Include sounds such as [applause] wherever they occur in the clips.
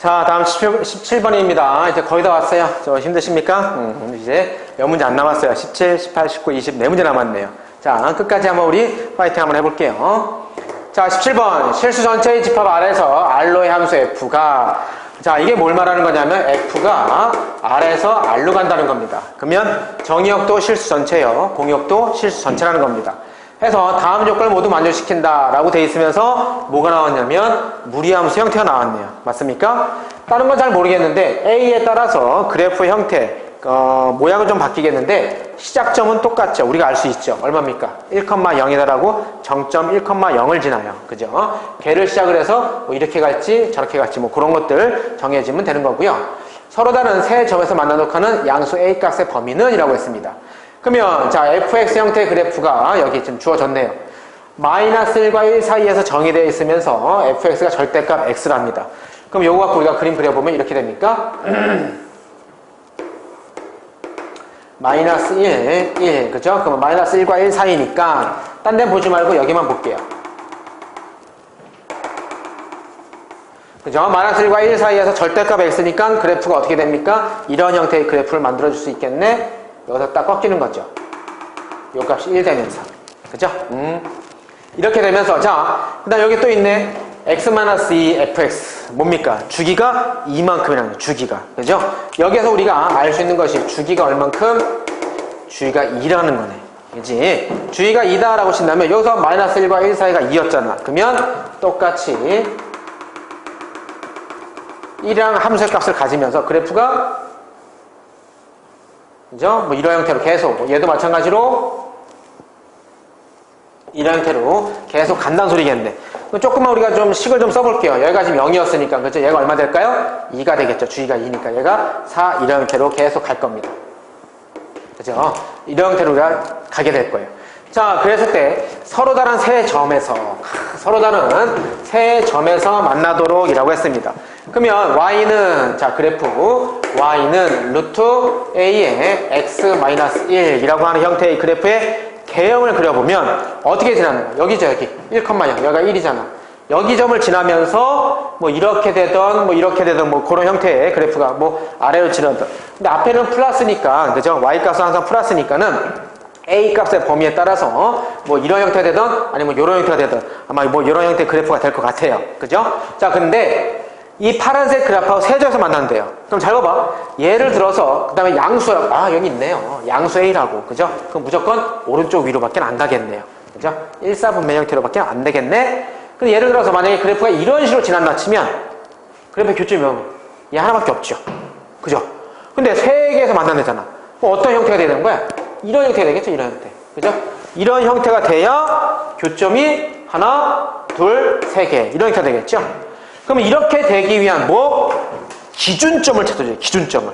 자, 다음 17, 번입니다 이제 거의 다 왔어요. 저 힘드십니까? 음, 이제 몇 문제 안 남았어요. 17, 18, 19, 20, 네 문제 남았네요. 자, 끝까지 한번 우리 파이팅 한번 해볼게요. 자, 17번. 실수 전체의 집합 아래서 R로의 함수 F가 자, 이게 뭘 말하는 거냐면 F가 R에서 R로 간다는 겁니다. 그러면 정의역도 실수 전체요. 공역도 실수 전체라는 겁니다. 해서 다음 조건을 모두 만족시킨다 라고 돼 있으면서 뭐가 나왔냐면 무리함수 형태가 나왔네요. 맞습니까? 다른 건 잘 모르겠는데 A에 따라서 그래프 형태 어, 모양은 좀 바뀌겠는데 시작점은 똑같죠. 우리가 알 수 있죠. 얼마입니까? 1,0이다라고 정점 1,0을 지나요. 그죠? 걔를 시작을 해서 뭐 이렇게 갈지 저렇게 갈지 뭐 그런 것들 정해지면 되는 거고요. 서로 다른 세 점에서 만나놓고 하는 양수 A 값의 범위는 이라고 했습니다. 그러면 자 fx 형태의 그래프가 여기 지금 주어졌네요. 마이너스 1과 1 사이에서 정의되어 있으면서 fx가 절대값 x랍니다. 그럼 요거 갖고 우리가 그림 그려보면 이렇게 됩니까? [clears throat] 마이너스 1, 1, 그죠? 그러면 마이너스 1과 1 사이니까 딴데 보지 말고 여기만 볼게요. 그죠? 마이너스 1과 1 사이에서 절대값 x니까 그래프가 어떻게 됩니까? 이런 형태의 그래프를 만들어줄 수 있겠네? 여기서 딱 꺾이는 거죠. 요 값이 1 되면서. 그죠? 음. 이렇게 되면서, 자, 그 다음 여기 또 있네. x-2 fx. 뭡니까? 주기가 이만큼이라는 주기가. 그죠? 여기에서 우리가 알 수 있는 것이 주기가 얼만큼? 주기가 2라는 거네. 그지? 주기가 2다라고 친다면 여기서 마이너스 1과 1 사이가 2였잖아. 그러면 똑같이 1이랑 함수의 값을 가지면서 그래프가 그죠? 뭐 이런 형태로 계속 뭐 얘도 마찬가지로 이런 형태로 계속 간다는 소리겠는데 조금만 우리가 좀 식을 좀 써볼게요. 여기가 지금 0이었으니까 그죠? 얘가 얼마 될까요? 2가 되겠죠. 주의가 2니까 얘가 4 이런 형태로 계속 갈 겁니다. 그죠? 이런 형태로 우리가 가게 될 거예요. 자, 그랬을 때 서로 다른 세 점에서 [laughs] 서로 다른 세 점에서 만나도록 이라고 했습니다. 그러면 y는 자 그래프 y는 루트 a의 x-1 이라고 하는 형태의 그래프의 개형을 그려보면 어떻게 지나는 거야? 여기죠 여기 1,0 여기가 1이잖아. 여기 점을 지나면서 뭐 이렇게 되던 뭐 이렇게 되던 뭐 그런 형태의 그래프가 뭐 아래로 지나던 근데 앞에는 플러스니까 그죠? y 값은 항상 플러스니까는 A 값의 범위에 따라서 뭐 이런 형태가 되든 아니면 뭐 이런 형태가 되든 아마 뭐 이런 형태의 그래프가 될 것 같아요. 그죠? 자, 근데 이 파란색 그래프하고 세점에서 만난대요. 그럼 잘 봐봐. 예를 들어서 그 다음에 양수 아 여기 있네요. 양수 A라고 그죠? 그럼 무조건 오른쪽 위로밖에 안 가겠네요. 그죠? 1, 4분면 형태로밖에 안 되겠네. 근데 예를 들어서 만약에 그래프가 이런 식으로 지난다 치면 그래프 교점이 뭐얘 하나밖에 없죠. 그죠? 근데 세 개에서 만나내잖아. 그럼 어떤 형태가 되는 거야? 이런 형태가 되겠죠, 이런 형태. 그죠? 이런 형태가 돼야 교점이 하나, 둘, 세 개. 이런 형태가 되겠죠? 그러면 이렇게 되기 위한 뭐? 기준점을 찾아줘요, 기준점을.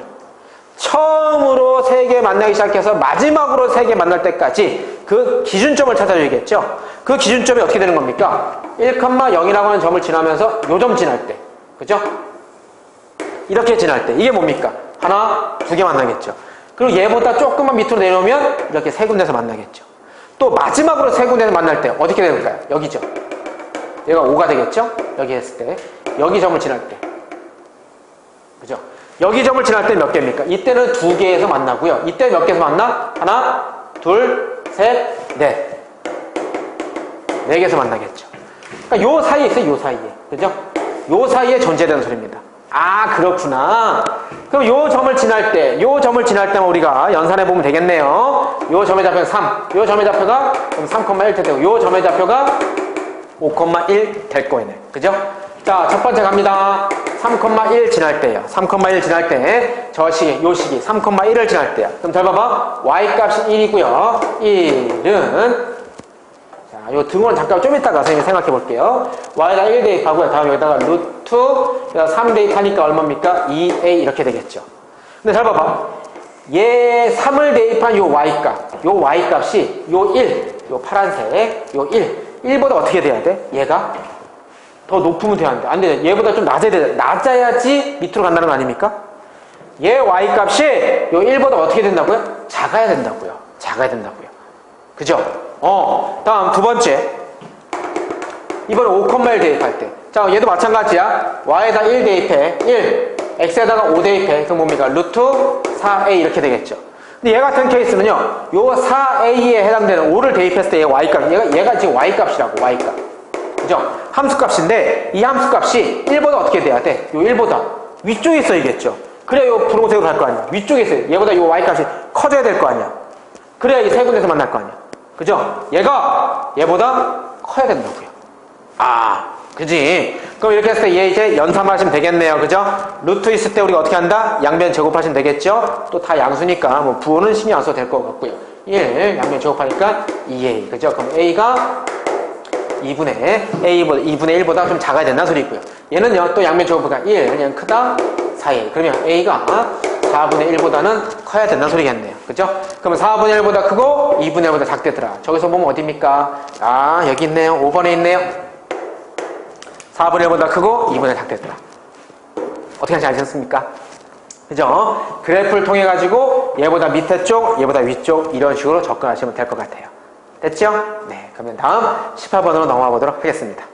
처음으로 세 개 만나기 시작해서 마지막으로 세 개 만날 때까지 그 기준점을 찾아줘야겠죠? 그 기준점이 어떻게 되는 겁니까? 1,0이라고 하는 점을 지나면서 요 점 지날 때. 그죠? 이렇게 지날 때. 이게 뭡니까? 하나, 두 개 만나겠죠. 그리고 얘보다 조금만 밑으로 내려오면 이렇게 세 군데서 만나겠죠. 또 마지막으로 세 군데서 만날 때 어떻게 될까요? 여기죠. 얘가 5가 되겠죠? 여기 했을 때. 여기 점을 지날 때. 그죠? 여기 점을 지날 때 몇 개입니까? 이때는 두 개에서 만나고요. 이때 몇 개에서 만나? 하나, 둘, 셋, 넷. 네 개에서 만나겠죠. 그러니까 요 사이에 있어요. 요 사이에. 그죠? 요 사이에 존재되는 소리입니다. 아 그렇구나 그럼 요 점을 지날 때 요 점을 지날 때만 우리가 연산해 보면 되겠네요 요 점의 좌표가 3요 점의 좌표가 그럼 3,1 되고 요 점의 좌표가 5,1 될 거네 그죠? 자 첫 번째 갑니다 3,1 지날 때요 3,1 지날 때 저 시기 요 시기 3,1을 지날 때요 그럼 잘 봐봐 y 값이 1이고요 1은 자, 요 등호는 잠깐 좀 이따가 선생님이 생각해 볼게요. y에다 1 대입하고요. 다음 여기다가 루트, 여기다 3 대입하니까 얼마입니까? 2a 이렇게 되겠죠. 근데 잘 봐봐. 얘 3을 대입한 요 y 값, 요 y 값이 요 1, 요 파란색, 요 1. 1보다 어떻게 돼야 돼? 얘가 더 높으면 돼야 안 돼. 안 돼. 얘보다 좀 낮아야 돼. 낮아야지 밑으로 간다는 거 아닙니까? 얘 y 값이 요 1보다 어떻게 된다고요? 작아야 된다고요. 작아야 된다고요. 그죠? 어, 다음 두 번째. 이번에 5,1 대입할 때. 자, 얘도 마찬가지야. y에다 1 대입해. 1. x에다가 5 대입해. 그럼 뭡니까? 루트 4a 이렇게 되겠죠. 근데 얘 같은 케이스는요. 요 4a에 해당되는 5를 대입했을 때 얘 y값. 얘가, 얘가 지금 y값이라고, y값. 그죠? 함수값인데 이 함수값이 1보다 어떻게 돼야 돼? 요 1보다 위쪽에 있어야겠죠. 그래야 요 분홍색으로 갈 거 아니야. 위쪽에 있어요. 얘보다 요 y값이 커져야 될 거 아니야. 그래야 이 세 군데서 만날 거 아니야. 그죠? 얘가 얘보다 커야 된다고요. 아, 그지? 그럼 이렇게 했을 때 얘 이제 연산하시면 되겠네요. 그죠? 루트 있을 때 우리가 어떻게 한다? 양변 제곱하시면 되겠죠? 또 다 양수니까 뭐 부호는 신경 안 써도 될 것 같고요. 1, 양변 제곱하니까 2a. 그죠? 그럼 a가 2분의 a보다 2분의 1보다 좀 작아야 된다는 소리고요. 얘는요 또 양면 제곱보다 1 그냥 크다 4a 그러면 a가 4분의 1보다는 커야 된다는 소리겠네요. 그죠? 그러면 4분의 1보다 크고 2분의 1보다 작대더라. 저기서 보면 어디입니까? 아 여기 있네요. 5번에 있네요. 4분의 1보다 크고 2분의 1 작대더라. 어떻게 하는지 아셨습니까? 그죠? 그래프를 통해 가지고 얘보다 밑에 쪽, 얘보다 위쪽 이런 식으로 접근하시면 될 것 같아요. 됐죠? 네. 그러면 다음 18번으로 넘어가 보도록 하겠습니다.